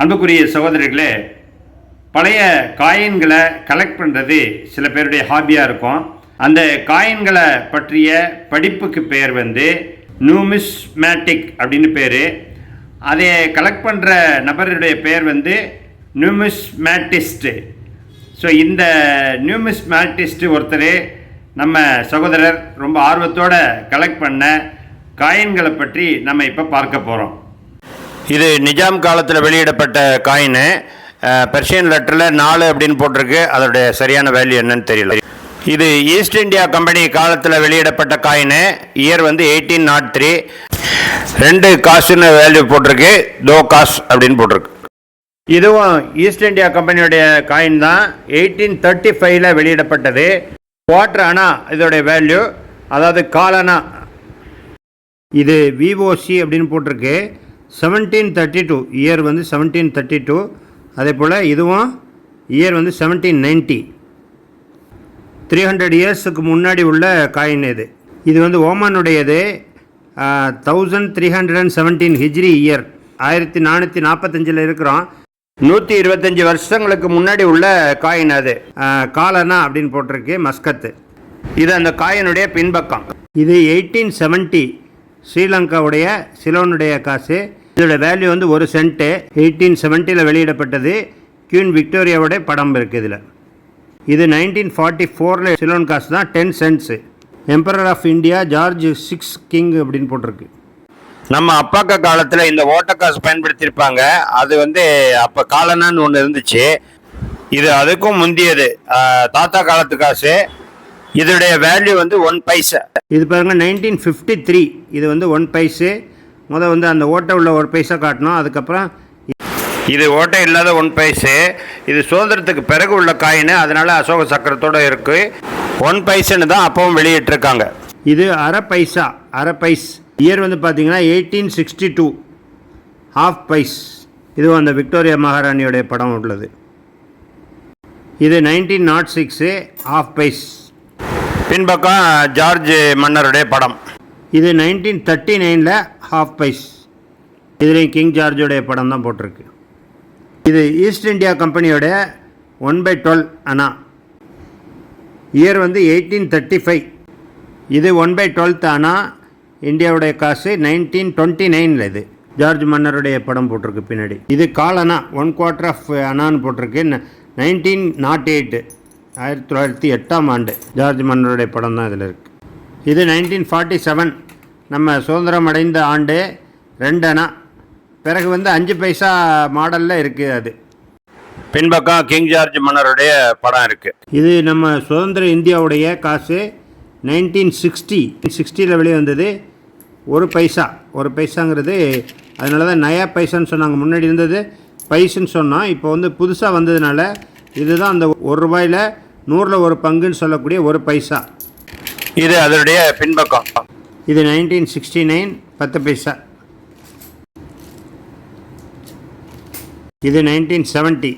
அன்புக்குரிய சகோதரர்களே பழைய காயின்களை கலெக்ட் பண்ணுறது சில பேருடைய ஹாபியாக இருக்கும். அந்த காயின்களை பற்றிய படிப்புக்கு பேர் வந்து நியூமிஸ்மேட்டிக் அப்படின்னு பேர். அதை கலெக்ட் பண்ணுற நபருடைய பேர் வந்து நியூமிஸ்மேட்டிஸ்ட்டு ஸோ இந்த நியூமிஸ்மேட்டிஸ்ட்டு ஒருத்தர் நம்ம சகோதரர் ரொம்ப ஆர்வத்தோடு கலெக்ட் பண்ண காயின்களை பற்றி நம்ம இப்போ பார்க்க போகிறோம் இது நிஜாம் காலத்தில் வெளியிடப்பட்ட காயின். பெர்ஷியன் லெட்டரில் நாலு அப்படின்னு போட்டிருக்கு. அதோடைய சரியான வேல்யூ என்னன்னு தெரியல. இது ஈஸ்ட் இந்தியா கம்பெனி காலத்தில் வெளியிடப்பட்ட காயின். இயர் வந்து எயிட்டீன் நாட் த்ரீ ரெண்டு காசுன்னு வேல்யூ போட்டிருக்கு. தோ காஸ் அப்படின்னு போட்டிருக்கு. இதுவும் ஈஸ்ட் இந்தியா கம்பெனியுடைய காயின் தான். எயிட்டீன் தேர்ட்டி ஃபைவ்ல வெளியிடப்பட்டது. குவார்டர் அணா இதோடைய வேல்யூ அதாவது காலனா இது விஓசி அப்படின்னு போட்டிருக்கு. செவன்டீன் தேர்ட்டி டூ இயர் வந்து செவன்டீன் தேர்ட்டி டூ அதே போல் இதுவும் இயர் வந்து செவன்டீன் நைன்ட்டி த்ரீ ஹண்ட்ரட் இயர்ஸுக்கு முன்னாடி உள்ள காயின் இது. இது வந்து ஓமானுடையது thousand three hundred and seventeen Hijri year ஆயிரத்தி நானூற்றி நாற்பத்தஞ்சில் இருக்கிறோம். நூற்றி இருபத்தஞ்சி வருஷங்களுக்கு முன்னாடி உள்ள காயின் அது. காலனா அப்படின்னு போட்டிருக்கு மஸ்கத்து. இது அந்த காயினுடைய பின்பக்கம். இது எயிட்டீன் செவன்ட்டி ஸ்ரீலங்காவுடைய சிலோனுடைய காசு. இதோட வேல்யூ வந்து ஒரு சென்ட்டு எயிட்டீன் செவன்ட்டியில் வெளியிடப்பட்டது. குவீன் விக்டோரியாவுடைய படம் இருக்குது இதில். இது நைன்டீன் ஃபார்ட்டி ஃபோரில் சிலோன் காசு தான் ten cents emperor of India George six king அப்படின்னு போட்டிருக்கு. நம்ம அப்பாக்கா காலத்தில் இந்த ஓட்ட காசு பயன்படுத்தியிருப்பாங்க. அது வந்து அப்போ காலனான்னு ஒன்று இருந்துச்சு. இது அதுக்கும் முந்தியது. தாத்தா காலத்து காசு. இதோடைய வேல்யூ வந்து ஒன் பைசா இது பாருங்க நைன்டீன் ஃபிஃப்டி த்ரீ இது வந்து ஒன் பைசு முத வந்து அந்த ஓட்டை உள்ள ஒரு பைசா காட்டணும் அதுக்கப்புறம் இது ஓட்டை இல்லாத ஒன் பைசு. இது சுதந்திரத்துக்கு பிறகு உள்ள காயின் அதனால அசோக சக்கரத்தோட இருக்கு. ஒன் பைசுன்னு தான் அப்பவும் வெளியிட்டிருக்காங்க. இது அரை பைசா அரை பைஸ். இயர் வந்து பார்த்தீங்கன்னா eighteen sixty two half pice. இதுவும் அந்த விக்டோரியா மகாராணியோடைய படம் உள்ளது. இது nineteen nought six half pice. பின்பக்கம் ஜார்ஜ் மன்னருடைய படம். இது நைன்டீன் தேர்ட்டி நைனில் ஹாஃப் பைஸ் இதுலேயும் கிங் ஜார்ஜோடைய படம் தான் போட்டிருக்கு. இது ஈஸ்ட் இந்தியா கம்பெனியோட one by twelve anna. Year வந்து எயிட்டீன் தேர்ட்டி ஃபைவ் இது ஒன் பை டுவெல்த் அண்ணா. இந்தியாவுடைய காசு நைன்டீன் டுவெண்ட்டி நைனில் இது. ஜார்ஜ் மன்னருடைய படம் போட்டிருக்கு பின்னாடி. இது கால் அண்ணா. ஒன் குவார்ட்டர் ஆஃப் அண்ணான்னு போட்டிருக்கு. நைன்டீன் நாட் எயிட்டு ஆயிரத்தி தொள்ளாயிரத்தி எட்டாம் ஆண்டு ஜார்ஜ் மன்னருடைய படம் தான் இதில் இருக்குது இது நைன்டீன் ஃபார்ட்டி செவன் நம்ம சுதந்திரம் அடைந்த ஆண்டு ரெண்டு அணா பிறகு வந்து அஞ்சு பைசா மாடலில் இருக்குது அது. பின்பக்கம் கிங் ஜார்ஜ் மன்னருடைய படம் இருக்குது இது நம்ம சுதந்திர இந்தியாவுடைய காசு நைன்டீன் சிக்ஸ்டி. சிக்ஸ்டியில் வெளியே வந்தது ஒரு பைசா. ஒரு பைசாங்கிறது அதனால தான் நயா பைசான்னு சொன்னாங்க. முன்னாடி இருந்தது பைசுன்னு சொன்னோம் இப்போ வந்து புதுசாக வந்ததுனால இதுதான் அந்த ஒரு ரூபாயில் நூறில் ஒரு பங்குன்னு சொல்லக்கூடிய ஒரு பைசா. இது அதனுடைய பின்பக்கம். இது நைன்டீன் சிக்ஸ்டி நைன் பத்து பைசா. இது நைன்டீன் செவன்ட்டி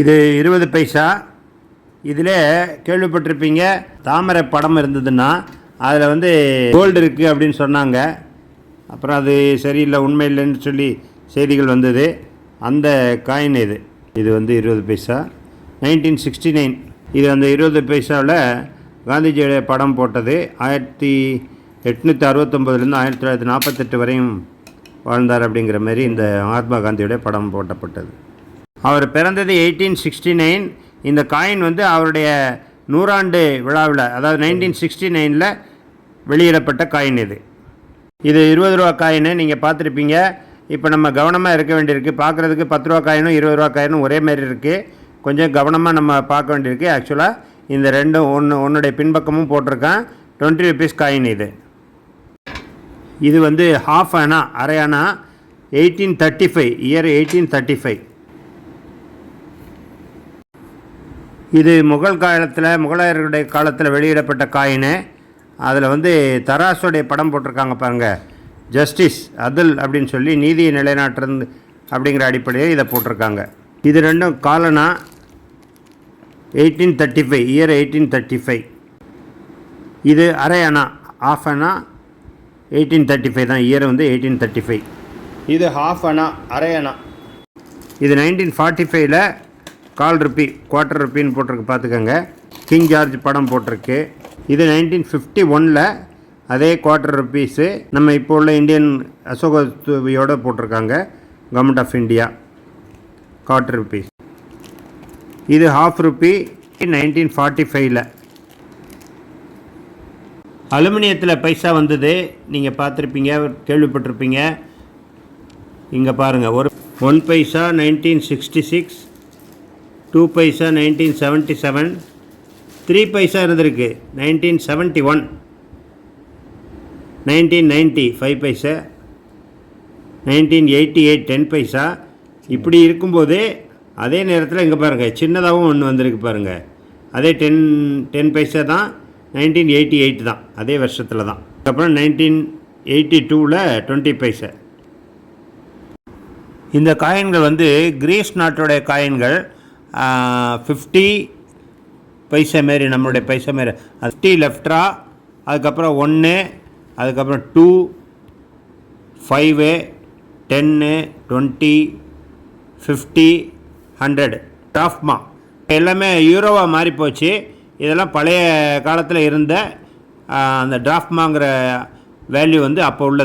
இது இருபது பைசா. இதில் கேள்விப்பட்டிருப்பீங்க தாமரை படம் இருந்ததுன்னா அதில் வந்து கோல்டு இருக்குது அப்படின்னு சொன்னாங்க. அப்புறம் அது சரியில்லை உண்மை இல்லைன்னு சொல்லி செய்திகள் வந்தது. அந்த காயின் இது. இது வந்து இருபது பைசா. நைன்டீன் சிக்ஸ்டி நைன் இது அந்த இருபது பைசாவில் காந்திஜியுடைய படம் போட்டது ஆயிரத்தி எட்நூற்றி அறுபத்தொம்போதுலேருந்து ஆயிரத்தி தொள்ளாயிரத்தி நாற்பத்தெட்டு வரையும் வாழ்ந்தார் அப்படிங்கிற மாதிரி இந்த மகாத்மா காந்தியுடைய படம் போட்டப்பட்டது. அவர் பிறந்தது எயிட்டீன் சிக்ஸ்டி நைன். இந்த காயின் வந்து அவருடைய நூறாண்டு விழாவில் அதாவது நைன்டீன் சிக்ஸ்டி நைனில் வெளியிடப்பட்ட காயின் இது. இது இருபது ரூபா காயின்னு நீங்கள் பார்த்துருப்பீங்க. இப்போ நம்ம கவனமாக இருக்க வேண்டியிருக்கு. பார்க்குறதுக்கு பத்து ரூபா காயினும் இருபது ரூபா காயினும் ஒரே மாதிரி இருக்குது கொஞ்சம் கவனமாக நம்ம பார்க்க வேண்டியிருக்கு. ஆக்சுவலாக இந்த ரெண்டும் ஒன்று ஒன்றுடைய பின்பக்கமும் போட்டிருக்கேன். டுவெண்ட்டி ருபீஸ் காயின் இது. இது வந்து ஹாஃப் அணா அரை anna eighteen thirty five year eighteen thirty five இது முகல் காலத்தில் முகலாயர்களுடைய காலத்தில் வெளியிடப்பட்ட காயினு அதில் வந்து தராசுடைய படம் போட்டிருக்காங்க பாருங்க. ஜஸ்டிஸ் அதுல் அப்படின்னு சொல்லி நீதியை நிலைநாட்டுறது அப்படிங்கிற அடிப்படையில் இதை போட்டிருக்காங்க. இது ரெண்டும் காலனா eighteen thirty five year eighteen thirty five இது அரை anna half anna eighteen thirty five தான். இயர் வந்து எயிட்டீன் தேர்ட்டி ஃபைவ் இது ஹாஃப் அணா அரை அணா இது நைன்டீன் ஃபார்ட்டி ஃபைவ்ல கால் ருப்பி குவார்ட்டர் ருப்பின்னு போட்டிருக்கு பார்த்துக்கோங்க. கிங் ஜார்ஜ் படம் போட்டிருக்கு. இது நைன்டீன் ஃபிஃப்டி ஒனில் அதே குவார்ட்டர் ருப்பீஸு நம்ம இப்போ உள்ள இந்தியன் அசோகத்துவியோடு போட்டிருக்காங்க government of India quarter rupees இது ஹாஃப் ருப்பி நைன்டீன் ஃபார்ட்டி ஃபைவ்ல அலுமினியத்தில் பைசா வந்தது நீங்கள் பார்த்துருப்பீங்க கேள்விப்பட்டிருப்பீங்க. இங்கே பாருங்கள் ஒரு one paisa nineteen sixty six two paisa nineteen seventy seven three paisa இருந்திருக்கு nineteen seventy one nineteen ninety five paisa nineteen eighty eight ten paisa இப்படி இருக்கும்போது அதே நேரத்தில் இங்கே பாருங்கள் சின்னதாகவும் ஒன்று வந்திருக்கு பாருங்கள் அதே டென் டென் பைசா தான் நைன்டீன் எயிட்டி எயிட் தான் அதே வருஷத்தில் தான். அப்புறம் நைன்டீன் எயிட்டி டூவில் டுவெண்ட்டி பைசா. இந்த காயின்கள் வந்து கிரீஸ் நாட்டோடைய காயின்கள் ஃபிஃப்டி பைசா மாரி நம்மளுடைய பைசா மாரி. ஃபிஃப்டி லெஃப்ட்ரா அதுக்கப்புறம் ஒன்று அதுக்கப்புறம் two five ten twenty fifty hundred டாஃப்மா எல்லாமே யூரோவாக மாறி போச்சு இதெல்லாம் பழைய காலத்தில் இருந்த அந்த டிராஃப்மாங்கிற வேல்யூ வந்து அப்போ உள்ளது.